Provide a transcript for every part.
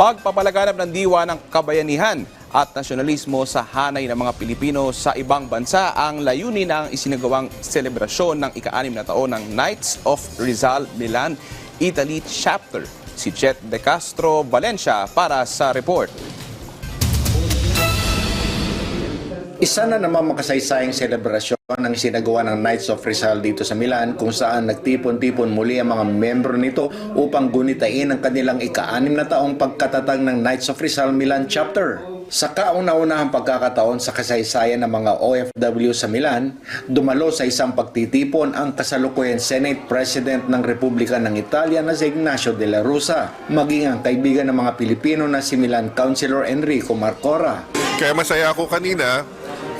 pagpapalaganap ng diwa ng kabayanihan at nasyonalismo sa hanay ng mga Pilipino sa ibang bansa ang layunin ng isinagawang selebrasyon ng ika-anim na taon ng Knights of Rizal Milan Italy Chapter. Si Jet De Castro Valencia para sa report. Isa na naman makasaysayang selebrasyon ang sinagawa ng Knights of Rizal dito sa Milan kung saan nagtipon-tipon muli ang mga membro nito upang gunitain ang kanilang ika-anim na taong pagkatatag ng Knights of Rizal Milan Chapter. Sa kauna-unahang pagkakataon sa kasaysayan ng mga OFW sa Milan, dumalo sa isang pagtitipon ang kasalukuyan Senate President ng Republika ng Italia na si Ignacio de la Rusa, maging ang kaibigan ng mga Pilipino na si Milan Councilor Enrico Marcora. Kaya masaya ako kanina,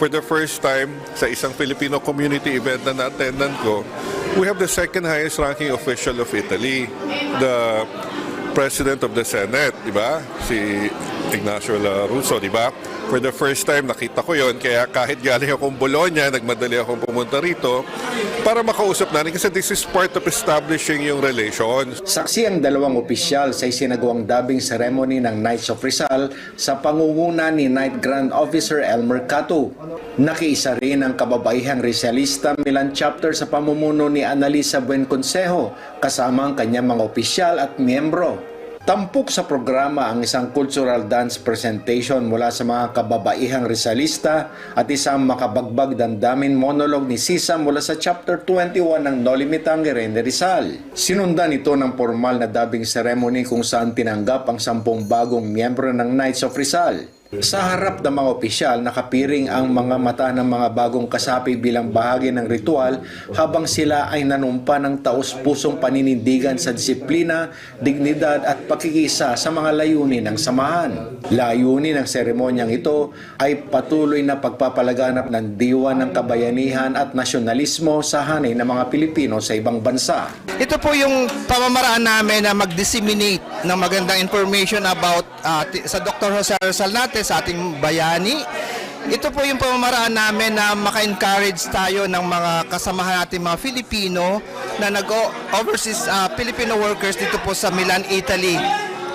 for the first time sa isang Filipino community event na na-attendan ko, we have the second highest ranking official of Italy, the President of the Senate, di ba? Si Ignacio La Russo, di ba? For the first time, nakita ko yon Kaya kahit galing akong Bologna, nagmadali akong pumunta rito para makausap natin kasi this is part of establishing yung relations. Saksi ang dalawang opisyal sa isinagawang dubbing ceremony ng Knights of Rizal sa pangunguna ni Knight Grand Officer Elmer Cato. Nakiisa rin ang kababaihang Rizalista Milan Chapter sa pamumuno ni Analisa Buenconsejo kasama ang kanyang mga opisyal at miyembro. Tampok sa programa ang isang cultural dance presentation mula sa mga kababaihang Rizalista at isang makabagbag dandamin monolog ni Sisa mula sa Chapter 21 ng Noli Me Tangere ni Rizal. Sinundan ito ng formal na dubbing ceremony kung saan tinanggap ang sampung bagong miyembro ng Knights of Rizal. Sa harap ng mga opisyal, nakapiring ang mga mata ng mga bagong kasapi bilang bahagi ng ritual habang sila ay nanumpa ng taus-pusong paninindigan sa disiplina, dignidad at pakikisa sa mga layunin ng samahan. Layunin ng seremonyang ito ay patuloy na pagpapalaganap ng diwa ng kabayanihan at nasyonalismo sa hanay ng mga Pilipino sa ibang bansa. Ito po yung pamamaraan namin na mag-disseminate ng magandang information about uh, sa Dr. Jose Rizal natin, sa ating bayani. Ito po yung pamamaraan namin na maka-encourage tayo ng mga kasamahan natin mga Filipino na nag-overseas uh, Filipino workers dito po sa Milan, Italy.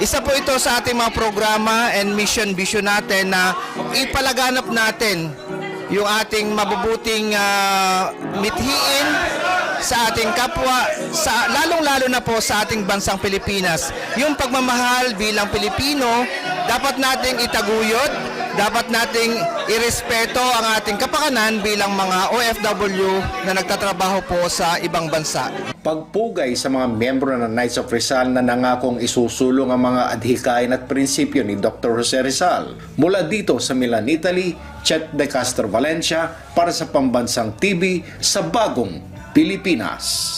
Isa po ito sa ating mga programa and mission vision natin na ipalaganap natin yung ating mabubuting ah, mithiin sa ating kapwa, sa lalong-lalo na po sa ating bansang Pilipinas. Yung pagmamahal bilang Pilipino, dapat nating itaguyod, dapat nating irespeto ang ating kapakanan bilang mga OFW na nagtatrabaho po sa ibang bansa. pagpugay sa mga miyembro ng Knights of Rizal na nangakong isusulong ang mga adhikain at prinsipyo ni Dr. Jose Rizal. Mula dito sa Milan, Italy, Chet De Castro Valencia para sa Pambansang TV sa Bagong Pilipinas.